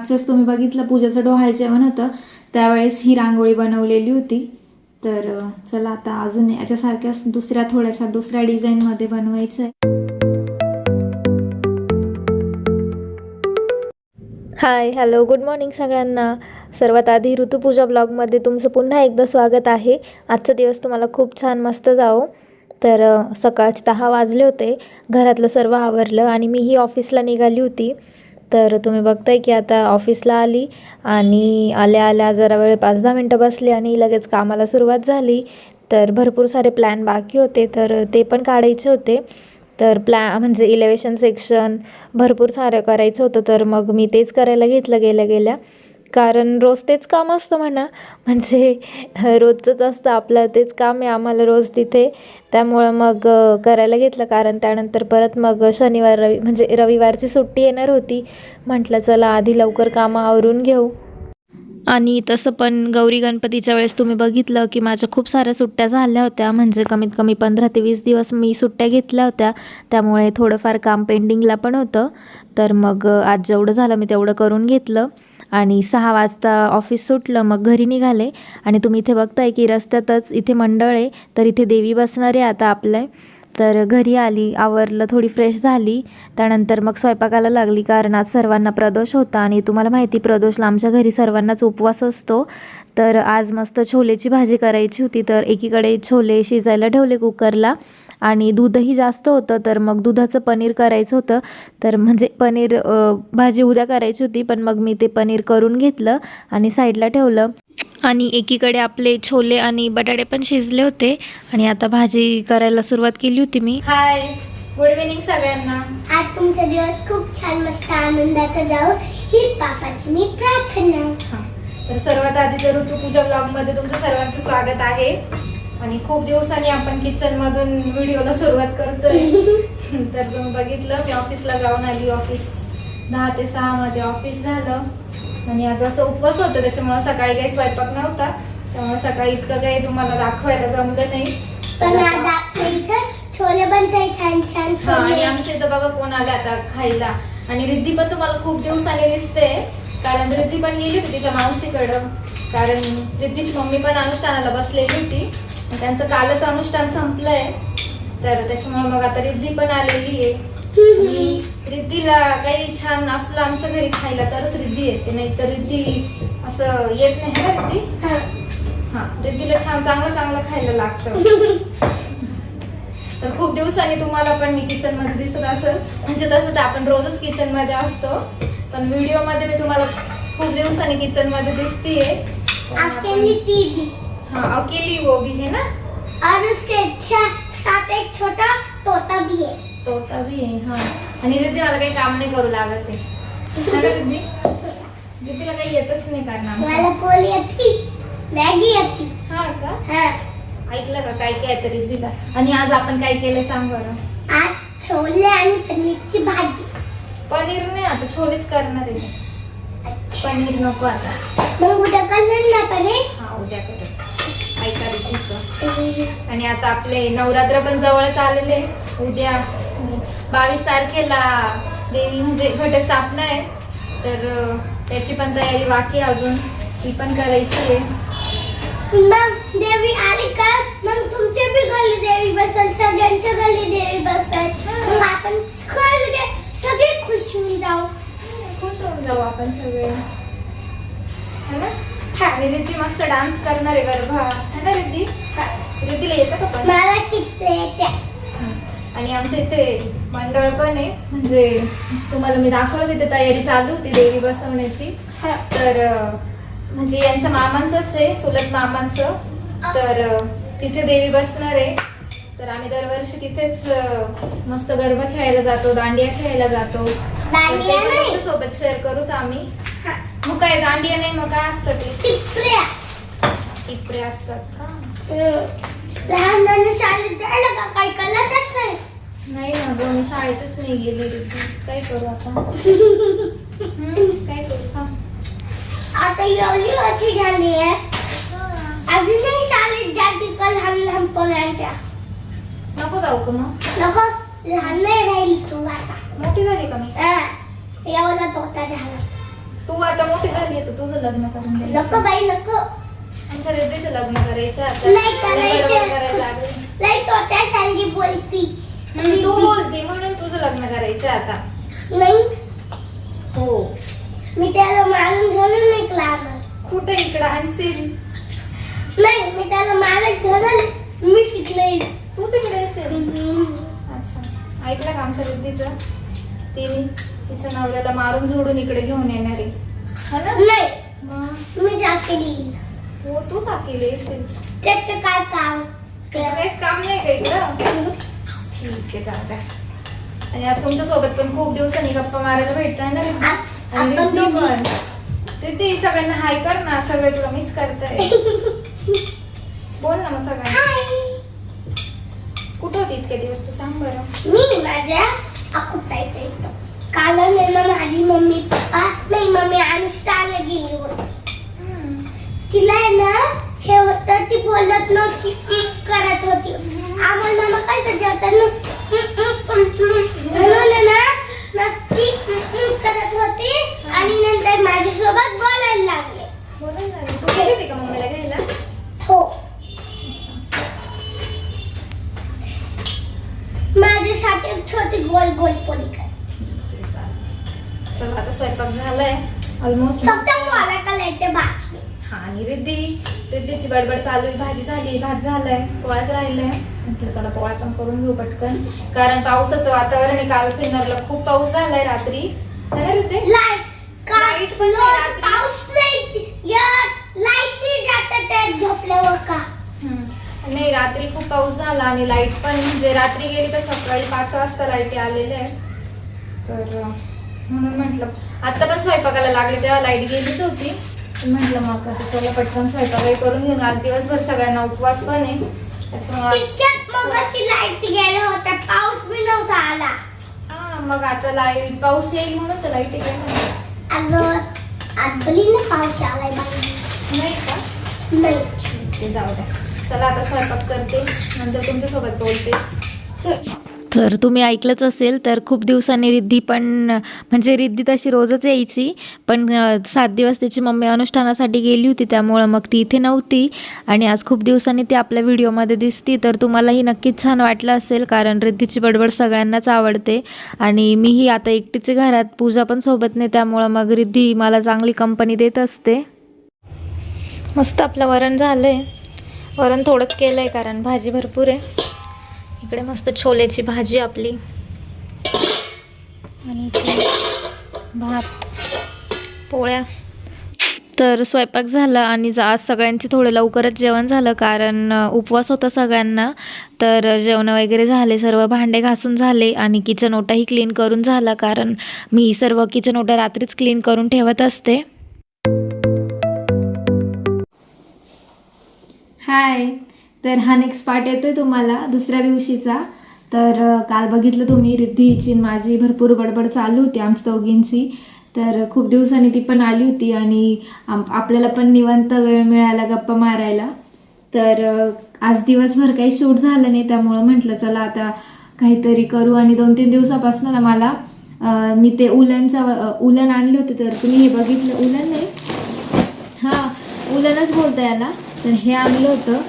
मागच्याच तुम्ही बघितलं पूजेचं डोहाळे जेवण होतं. त्यावेळेस ही रांगोळी बनवलेली होती. तर चला आता अजून याच्यासारख्याच दुसऱ्या थोड्याशा दुसऱ्या डिझाईनमध्ये बनवायचं आहे हाय हॅलो गुड मॉर्निंग सगळ्यांना. सर्वात आधी ऋतुपूजा ब्लॉगमध्ये तुमचं पुन्हा एकदा स्वागत आहे. आजचा दिवस तुम्हाला खूप छान मस्त जावो. तर सकाळचे दहा वाजले होते. घरातलं सर्व आवरलं आणि मीही ऑफिसला निघाली होती. तर तुम्ही बघताय की आता ऑफिसला आली आणि आल्या आल्या जरा वेळ पाच दहा मिनटं बसली आणि लगेच कामाला सुरुवात झाली. तर भरपूर सारे प्लॅन बाकी होते तर ते पण काढायचे होते. तर प्लॅ म्हणजे इलेवेशन सेक्शन भरपूर सारं करायचं होतं तर मग मी तेच करायला घेतलं गेल्या गेल्या. कारण रोज तेच काम असतं म्हणा. म्हणजे रोजचंच असतं आपलं तेच काम आहे आम्हाला रोज तिथे. त्यामुळं मग करायला घेतलं. कारण त्यानंतर परत मग शनिवार रवि म्हणजे रविवारची सुट्टी येणार होती. म्हटलं चला आधी लवकर कामं आवरून घेऊ. आणि तसं पण गौरी गणपतीच्या वेळेस तुम्ही बघितलं की माझ्या खूप साऱ्या सुट्ट्या झाल्या होत्या. म्हणजे कमीत कमी पंधरा ते वीस दिवस मी सुट्ट्या घेतल्या होत्या. त्यामुळे थोडंफार काम पेंडिंगला पण होतं. तर मग आज जेवढं झालं मी तेवढं करून घेतलं. आणि सहा वाजता ऑफिस सुटलं मग घरी निघाले. आणि तुम्ही इथे बघताय की रस्त्यातच इथे मंडळ आहे तर इथे देवी बसणार आहे आता आपलं तर घरी आली आवरलं थोडी फ्रेश झाली. त्यानंतर मग स्वयंपाकाला लागली कारण आज सर्वांना प्रदोष होता. आणि तुम्हाला माहिती प्रदोषला आमच्या घरी सर्वांनाच उपवास असतो. तर आज मस्त छोलेची भाजी करायची होती तर एकीकडे छोले शिजायला ठेवले कुकरला आणि दूधही जास्त होतं तर मग दुधाचं पनीर करायचं होतं. तर म्हणजे पनीर भाजी उद्या करायची होती पण मग मी ते पनीर करून घेतलं आणि साईडला ठेवलं. आणि एकीकडे आपले छोले आणि बटाटे पण शिजले होते आणि आता भाजी करायला सुरुवात केली होती मी. हाय गुड इव्हिनिंग सगळ्यांना. आज तुमचा दिवस खूप छान मस्त आनंदाचा जाऊ. ही पापाची मी प्रार्थना. तर सर्वात आधी तर ऋतुपूजा ब्लॉगमध्ये तुमचं सर्वांचं स्वागत आहे. आणि खूप दिवसांनी आपण किचन मधून व्हिडिओला सुरुवात करतोय. तर तुम्ही बघितलं मी ऑफिसला जाऊन आली. ऑफिस दहा ते सहा मध्ये ऑफिस झालं. आणि आज असं उपवास होतं त्याच्यामुळे सकाळी काही स्वयंपाक नव्हता. त्यामुळे सकाळी इतकं काही तुम्हाला दाखवायला जमलं नाही. पण आज आपल्या इथं छोले बनताय छान छान हा आणि छोले. आमच्या इथं बघा कोण आले आता खायला. आणि रिद्धी पण तुम्हाला खूप दिवसांनी दिसते कारण रिद्धी पण गेली होती तिच्या मावशीकडं. कारण रिद्धीची मम्मी पण अनुष्ठानाला बसलेली होती. त्यांचं कालच अनुष्ठान संपलंय. तर त्याच्यामुळे मग आता रिद्धी पण आलेली आहे. आणि रिद्धीला काही छान असलं आमच्या घरी खायला तरच रिद्धी येते. नाही तर रिद्धी असं येत नाही ना रिद्धी? हा. हा रिद्धीला छान चांगलं चांगलं खायला लागतं. तर खूप दिवसांनी तुम्हाला पण मी किचनमध्ये दिसत असेल. म्हणजे तसं तर आपण रोजच किचनमध्ये असतो. पण व्हिडिओमध्ये मी तुम्हाला खूप दिवसांनी किचनमध्ये दिसतीये हा अकेली वो भी है ना? और उसके साथ एक छोटा तोता भी है. तोता भी आहे हा. आणि रिद्धी मला काही काम नाही करू लागत आहे. है ना रिद्धी रिद्धीला काही येतच नाही कारण मला पोली येते मॅगी येते. हा का? हा. ऐकलं का काय काय तर रिद्धीला आणि आज आपण काय केलं सांग बरं. आज छोले आणि पनीरची भाजी. पनीर नाही आता छोलेच करणार आहे. पनीर नको आता. मग उद्या कसं ना पनीर? हा उद्या करत ऐका आणि आता आपले नवरात्र पण जवळच आलेले उद्या बावीस तारखेला देवी म्हणजे घटस्थापना आहे. तर त्याची पण तयारी बाकी अजून. ती पण करायची आहे. मग देवी आली का? मग तुमच्या बी गल्ली देवी बसल सगळ्यांच्या गल्ली देवी बसल मग आपण सगळे खुश होऊन जाऊ. खुश होऊन जाऊ आपण सगळे. है ना? आणि रिद्धी मस्त डान्स करणार आहे गरबा है ना रिद्धी? रिद्धीला येतं का पण? मला आणि आमच्या इथे मंडळ पण आहे. म्हणजे तुम्हाला मी दाखवलं तिथे तयारी चालू होती देवी बसवण्याची. तर म्हणजे यांच्या मामांचंच आहे चुलत मामांचं. तर तिथे देवी बसणार आहे. तर आम्ही दरवर्षी तिथेच मस्त गरबा खेळायला जातो दांडिया खेळायला जातो. तर ते दांडिया पण नाही. तुमच्यासोबत शेअर करूच आम्ही. मग काय दांडिया नाही मग काय असतं ते? टिपऱ्या. असतात का? काही कळतच नाही. नाही ना गं मी शाळेतच नाही गेली. काय करू आता? काय करू? सांग आता एवढी वर्षी झाली आहे. अजूनही शाळेत जाते लहान लहान पोरांच्या? नको जाऊ का मग? नको लहान नाही राहील तू आता. मोठी झाली का मी? हा. एवढा तोता झाला. तू आता मोठी झाली आहे तर तुझं लग्न करून दे नको बाई नको. आमच्या रिद्धीचं लग्न करायचं आता. नाही करायचं. लई तोट्या सारखी बोलती. तू बोलते म्हणून तुझं लग्न करायचं आता. नाही. हो. मी त्याला मारून नाही लागणार कुठे इकडं आणशील नाही मी त्याला मारून धरून मी शिकले तू तिकडे असेल? अच्छा. ऐकलं का आमच्या रिद्धीचं? तिने तिच्या नवऱ्याला मारून झोडून इकडे घेऊन येणार. आहे हा ना? नाही. मग? मी जा केली हो तू साकेले येशील त्याचं काय काम? तुला काहीच काम नाही का इकडं? ठीक आहे द्या. आणि आज तुमच्यासोबत पण खूप दिवसांनी गप्पा मारायला भेटताय ना रिद्धी? आ- आणि आपण रिद्धी दोघी. पण. रिद्धी सगळ्यांना हाय कर ना. सगळे तुला मिस करताय. बोल ना मग सगळ्यांना. हाय कुठं होती इतके दिवस तू? सांग बरं. मी माझ्या अकुताईच्या इथं. काल ना माझी मम्मी पप्पा नाही मम्मी अनुष्ठाला गेली होती. तिला आहे ना हे होतं ती बोलत नव्हती हम्म करत होती. आम्हाला मग काय तर जेवताना. म्हणून आहे ना मग ती हम्म, हम्म करत होती. आणि नंतर माझ्यासोबत गोल गोल पोळी कर चला आता स्वयंपाक झालाय. ऑलमोस्ट फक्त बाकी. हा आणि रिद्धी रिद्धीची बडबड चालू आहे भाजी झाली भात झालाय पोळ्याच राहिलंय. म्हटलं चला पोळ्या पण करून घेऊ पटकन. कारण पावसाचं वातावरण आहे काल सिन्नरला खूप पाऊस झालाय रात्री. ना रिद्धी? लाइट पण रात्री. पाऊस नाही. या लाइट नाही झोपल्यावर का. नाही रात्री खूप पाऊस झाला आणि लाइट पण म्हणजे रात्री गेली तर सकाळी पाच वाजता लाईटी आलेल्या आहे. तर म्हणून म्हटलं आता पण स्वयंपाकाला लागले तेव्हा लाइट गेलीच होती. म्हटलं मग आता चला पटकन स्वयंपाकही करून घेऊन. आज दिवसभर सगळ्यांना उपवास पण आहे. त्याच्यामुळे लाइट गेल्या होत्या पाऊस बी नव्हता आला. हा मग आता लाइट पाऊस येईल म्हणून तर लाइट येईल अगं आजली ना पाऊस आलाय बाई. नाही का? नाही. जाऊ द्या. चला आता स्वयंपाक करते नंतर तुमच्यासोबत बोलते. तर तुम्ही ऐकलंच असेल तर खूप दिवसांनी रिद्धी पण म्हणजे रिद्धी तशी रोजच यायची पण सात दिवस त्याची मम्मी अनुष्ठानासाठी गेली होती त्यामुळं मग ती इथे नव्हती. आणि आज खूप दिवसांनी ती आपल्या व्हिडिओमध्ये दिसती तर तुम्हालाही नक्कीच छान वाटलं असेल कारण रिद्धीची बडबड सगळ्यांनाच आवडते. आणि मीही आता एकटीचे घरात पूजा पण सोबत नाही त्यामुळं मग रिद्धी मला चांगली कंपनी देत असते. मस्त आपलं वरण झालं आहे वरण थोडंच केलं आहे कारण भाजी भरपूर आहे. इकडे मस्त छोल्याची भाजी आपली. आणि भात पोळ्या. तर स्वयंपाक झाला आणि जा- आज सगळ्यांचे थोडे लवकरच जेवण झालं कारण उपवास होता सगळ्यांना. तर जेवण वगैरे झाले सर्व भांडे घासून झाले आणि किचन ओटाही क्लीन करून झाला कारण मी सर्व किचन ओटा रात्रीच क्लीन करून ठेवत असते. हाय. तर हा नेक्स्ट पार्ट येतोय तुम्हाला दुसऱ्या दिवशीचा. तर काल बघितलं तुम्ही रिद्धीची माझी भरपूर बडबड चालू होती आमच्या दोघींची. तर खूप दिवसांनी ती पण आली होती आणि आपल्याला पण निवांत वेळ मिळाला गप्पा मारायला. तर आज दिवसभर काही शूट झालं नाही त्यामुळं म्हटलं चला आता काहीतरी करू. आणि दोन तीन दिवसापासून ना मला मी ते उलनचा उलन आणले होते. तर तुम्ही हे बघितलं उलन नाही? हां उलनच बोलता याला तर हे आणलं होतं.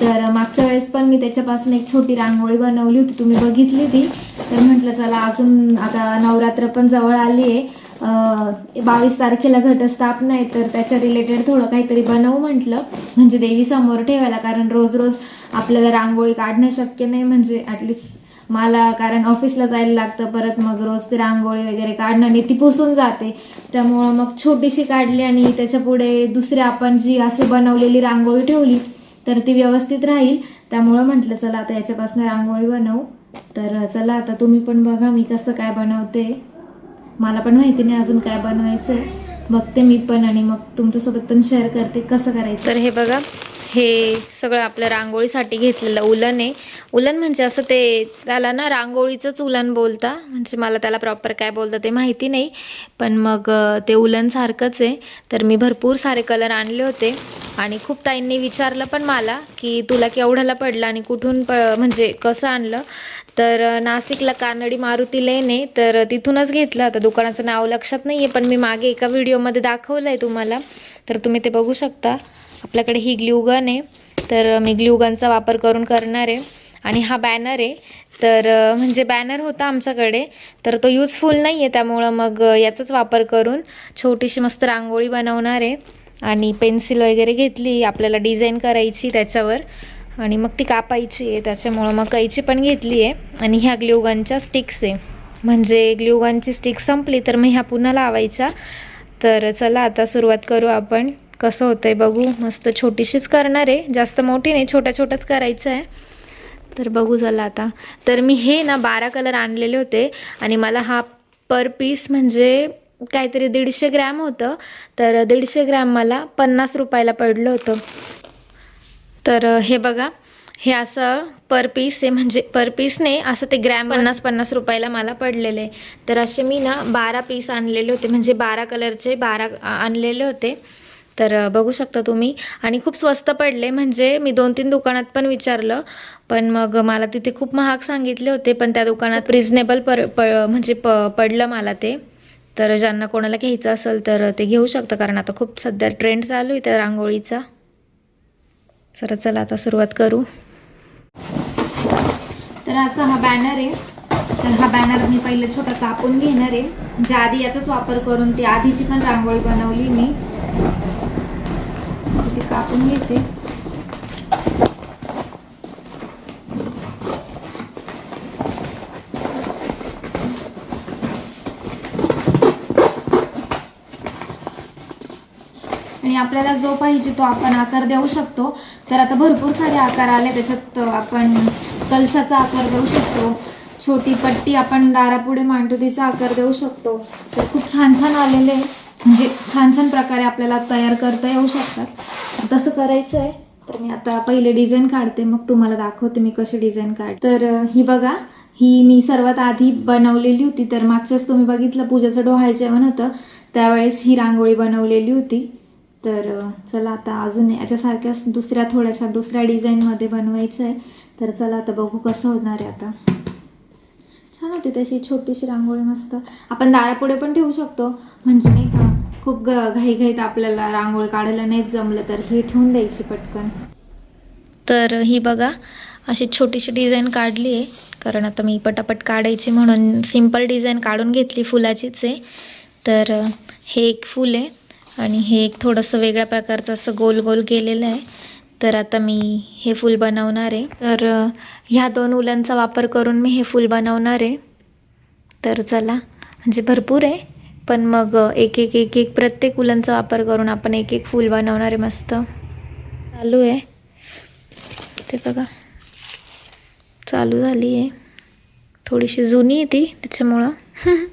तर मागच्या वेळेस पण मी त्याच्यापासून एक छोटी रांगोळी बनवली होती. तुम्ही बघितली ती. तर म्हटलं चला अजून आता नवरात्र पण जवळ आली आहे. बावीस तारखेला घटस्थापना आहे. तर त्याच्या रिलेटेड थोडं काहीतरी बनवू म्हटलं. म्हणजे देवी समोर ठेवायला कारण रोज रोज आपल्याला रांगोळी काढणं शक्य नाही. म्हणजे ॲटलिस्ट मला कारण ऑफिसला जायला लागतं परत मग रोज ते रांगोळी वगैरे काढणं आणि ती पुसून जाते. त्यामुळं मग छोटीशी काढली आणि त्याच्या पुढे दुसरी आपण जी अशी बनवलेली रांगोळी ठेवली तर ती व्यवस्थित राहील. त्यामुळं म्हटलं चला आता याच्यापासून रांगोळी बनवू. तर चला आता तुम्ही पण बघा मी कसं काय बनवते. मला पण माहिती नाही अजून काय बनवायचं आहे बघते मी पण आणि मग तुमच्यासोबत पण शेअर करते कसं करायचं. तर हे बघा हे सगळं आपलं रांगोळीसाठी घेतलेलं उलन आहे. उलन म्हणजे असं ते त्याला ना रांगोळीचंच उलन बोलता. म्हणजे मला त्याला प्रॉपर काय बोलतं ते माहिती नाही. पण मग ते उलनसारखंच आहे. तर मी भरपूर सारे कलर आणले होते. आणि खूप ताईंनी विचारलं पण मला की तुला केवढ्याला पडलं आणि कुठून प म्हणजे कसं आणलं. तर नाशिकला कानडी मारुती लेन आहे. तर तिथूनच घेतलं. आता दुकानाचं नाव लक्षात नाही आहे पण मी मागे एका व्हिडिओमध्ये दाखवलं आहे तुम्हाला. तर तुम्ही ते बघू शकता. आपल्याकडे ही ग्ल्यूगन आहे. तर मी ग्ल्यूगनचा वापर करून करणार आहे. आणि हा बॅनर आहे. तर म्हणजे बॅनर होता आमच्याकडे. तर तो यूजफुल नाही आहे त्यामुळं मग याचाच वापर करून छोटीशी मस्त रांगोळी बनवणार आहे. आणि पेन्सिल वगैरे घेतली. आपल्याला डिझाईन करायची त्याच्यावर. आणि मग ती कापायची आहे. त्याच्यामुळं मग कैची पण घेतली आहे. आणि ह्या ग्ल्यूगनच्या स्टिक्स आहे. म्हणजे ग्ल्यूगनची स्टिक संपली तर मग ह्या पुन्हा लावायच्या. तर चला आता सुरुवात करू आपण. कसं होतंय बघू. मस्त छोटीशीच करणार आहे. जास्त मोठी नाही छोट्या छोट्याच करायचं आहे. तर बघू चला आता. तर मी हे ना बारा कलर आणलेले होते आणि मला हा पर पीस म्हणजे काहीतरी दीडशे ग्रॅम होतं. तर दीडशे ग्रॅम मला पन्नास रुपयाला पडलं होतं. तर हे बघा हे असं पर पीस आहे. म्हणजे पर पीस नाही असं ते ग्रॅम पन्नास. पन्नास रुपयाला मला पडलेले आहे. तर असे मी ना बारा पीस आणलेले होते. म्हणजे बारा कलरचे बारा आणलेले होते. तर बघू शकता तुम्ही. आणि खूप स्वस्त पडले म्हणजे मी दोन तीन दुकानात पण विचारलं. पण मग मला तिथे खूप महाग सांगितले होते पण त्या दुकानात रिजनेबल पर प म्हणजे प पडलं मला ते. तर ज्यांना कोणाला घ्यायचं असेल तर ते घेऊ शकतं कारण आता खूप सध्या ट्रेंड चालू आहे त्या रांगोळीचा. तर चला आता सुरुवात करू. तर असा हा बॅनर आहे. तर हा बॅनर मी पहिले छोटा कापून घेणार आहे. म्हणजे आधी याचाच वापर करून ती आधीची पण रांगोळी बनवली मी. कापून घेते. आणि आपल्याला जो पाहिजे तो आपण आकार देऊ शकतो. तर आता भरपूर सारे आकार आले त्याच्यात आपण कलशाचा आकार देऊ शकतो. छोटी पट्टी आपण दारापुढे मांडतो तिचा आकार देऊ शकतो. तर खूप छान छान आलेले म्हणजे छान छान प्रकारे आपल्याला तयार करता येऊ शकतात. तसं करायचं आहे. तर मी आता पहिले डिझाईन काढते मग तुम्हाला दाखवते मी कशी डिझाईन काढ तर ही बघा ही मी सर्वात आधी बनवलेली होती. तर मागच्याच तुम्ही बघितलं पूजाचं डोहाळे जेवण होतं. त्यावेळेस ही रांगोळी बनवलेली होती. तर चला आता अजून याच्यासारख्याच दुसऱ्या थोड्याशा दुसऱ्या डिझाईनमध्ये बनवायचं आहे. तर चला आता बघू कसं होणार आहे आता. छान होती तशी छोटीशी रांगोळी मस्त. आपण दारापुढे पण ठेवू शकतो. म्हणजे नाही का? खूप ग घाईघाईत आपल्याला रांगोळी काढायला नाहीच जमलं तर ही ठेवून द्यायची पटकन. तर ही बघा अशी छोटीशी डिझाईन काढली आहे. कारण आता मी पटापट काढायची म्हणून सिंपल डिझाईन काढून घेतली फुलाचीच आहे. तर हे एक फूल आहे आणि हे एक थोडंसं वेगळ्या प्रकारचं असं गोल गोल केलेलं आहे. तर आता मी हे फूल बनवणार आहे. तर ह्या दोन उलांचा वापर करून मी हे फूल बनवणार आहे. तर चला म्हणजे भरपूर आहे. पण मग एक एक एक एक प्रत्येक फुलांचा वापर करून आपण एक एक फूल बनवणार आहे मस्त. चालू आहे. ते बघा. चालू झाली आहे. थोडीशी जुनी आहे ती त्याच्यामुळं.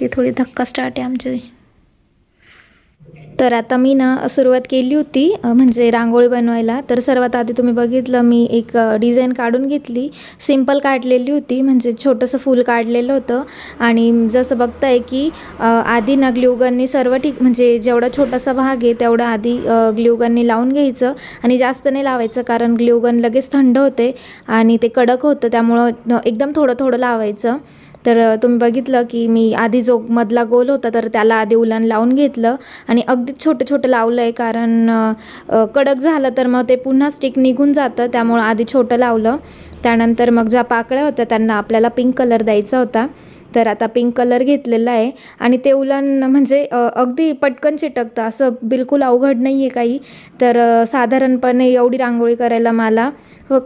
ती थोडी धक्का स्टार्ट आहे आमची. तर आता मी ना सुरुवात केली होती म्हणजे रांगोळी बनवायला. तर सर्वात आधी तुम्ही बघितलं मी एक डिझाईन काढून घेतली. सिंपल काढलेली होती म्हणजे छोटंसं फूल काढलेलं होतं. आणि जसं बघताय की आधी ना ग्ल्यूगननी सर्व ठीक म्हणजे जेवढा छोटासा भाग आहे तेवढा आधी ग्ल्यूगननी लावून घ्यायचं. आणि जास्त नाही लावायचं कारण ग्ल्यूगन लगेच थंड होते आणि ते कडक होतं त्यामुळं एकदम थोडं थोडं लावायचं. तर तुम्ही बघितलं की मी आधी जो मधला गोल होता तर त्याला आधी उलन लावून घेतलं आणि अगदीच छोटं छोटं लावलं आहे कारण कडक झालं तर मग ते पुन्हा स्टिक निघून जातं त्यामुळं आधी छोटं लावलं. त्यानंतर मग ज्या पाकळ्या होत्या त्यांना आपल्याला पिंक कलर द्यायचा होता. तर आता पिंक कलर घेतलेला आहे. आणि ते उलन म्हणजे अगदी पटकन चिटकतं. असं बिलकुल अवघड नाही आहे काही. तर साधारणपणे एवढी रांगोळी करायला मला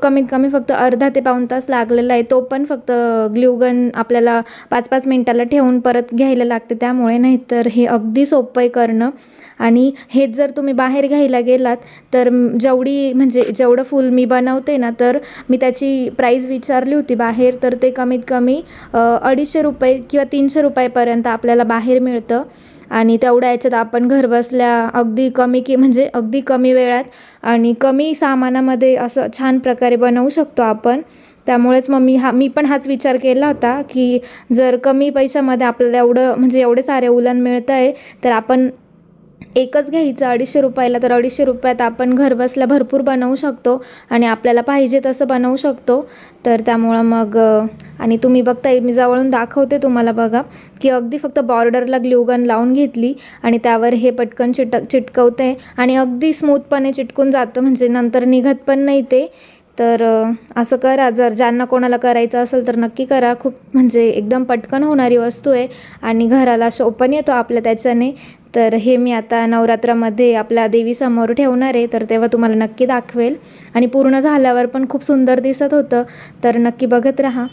कमीत कमी फक्त अर्धा ते पाऊण तास लागलेला आहे. तो पण फक्त ग्ल्यूगन आपल्याला पाच पाच मिनटाला ठेवून परत घ्यायला लागते. त्यामुळे नाहीतर हे अगदी सोपं आहे करणं. आणि हेच जर तुम्ही बाहेर घ्यायला गेलात तर जेवढी म्हणजे जेवढं फूल मी बनवते ना तर मी त्याची प्राईज विचारली होती बाहेर तर ते कमीत कमी अडीचशे रुपये रुपये किंवा तीनशे रुपयापर्यंत आपल्याला बाहेर मिळतं. आणि तेवढ्या याच्यात आपण घरबसल्या अगदी कमी की म्हणजे अगदी कमी वेळात आणि कमी सामानामध्ये असं छान प्रकारे बनवू शकतो आपण. त्यामुळेच मग मी हा मी पण हाच विचार केला होता की जर कमी पैशामध्ये आपल्याला एवढं म्हणजे एवढे सारे उलन मिळतं आहे तर आपण एकच घ्यायचं अडीचशे रुपयाला. तर अडीचशे रुपयात आपण घरबसल्या भरपूर बनवू शकतो आणि आपल्याला पाहिजे तसं बनवू शकतो. तर त्यामुळं मग आणि तुम्ही बघताय मी जवळून दाखवते तुम्हाला बघा की अगदी फक्त बॉर्डरला ग्ल्यूगन लावून घेतली आणि त्यावर हे पटकन चिटक चिटकवते आणि अगदी स्मूथपणे चिटकून जातं म्हणजे नंतर निघत पण नाही ते. तर असं करा. जर ज्यांना कोणाला करायचं असेल तर नक्की करा. खूप म्हणजे एकदम पटकन होणारी वस्तू आहे आणि घराला शो पण येतो आपल्या त्याच्याने. तर हे मी आता नवरात्रामध्ये आपल्या देवीसमोर ठेवणार आहे. तर तेव्हा तुम्हाला नक्की दाखवेल. आणि पूर्ण झाल्यावर पण खूप सुंदर दिसत होतं. तर नक्की बघत राहा.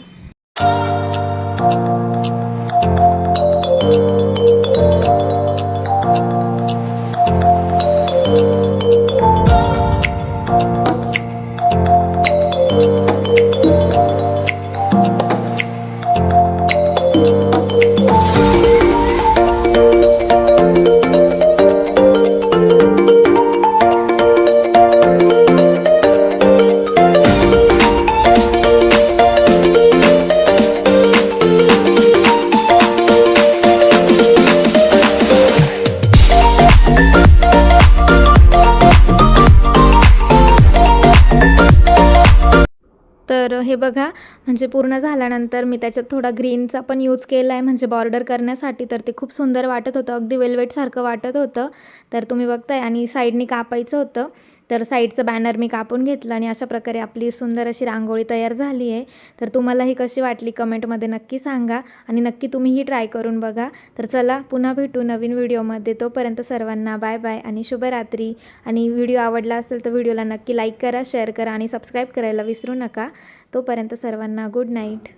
म्हणजे पूर्ण झाल्यानंतर मी त्याच्यात थोडा ग्रीनचा पण यूज केला आहे म्हणजे बॉर्डर करण्यासाठी तर ते खूप सुंदर वाटत होतं. अगदी वेल्वेटसारखं वाटत होतं. तर तुम्ही बघताय आणि साईडनी कापायचं होतं. तर साईडचं बॅनर मी कापून घेतलं आणि अशा प्रकारे आपली सुंदर अशी रांगोळी तयार झाली आहे. तर तुम्हाला ही कशी वाटली कमेंटमध्ये नक्की सांगा आणि नक्की तुम्हीही ट्राय करून बघा. तर चला पुन्हा भेटू नवीन व्हिडिओमध्ये तोपर्यंत सर्वांना बाय बाय आणि शुभरात्री. आणि व्हिडिओ आवडला असेल तर व्हिडिओला नक्की लाईक करा शेअर करा आणि सबस्क्राईब करायला विसरू नका. तोपर्यंत सर्वांना गुड नाईट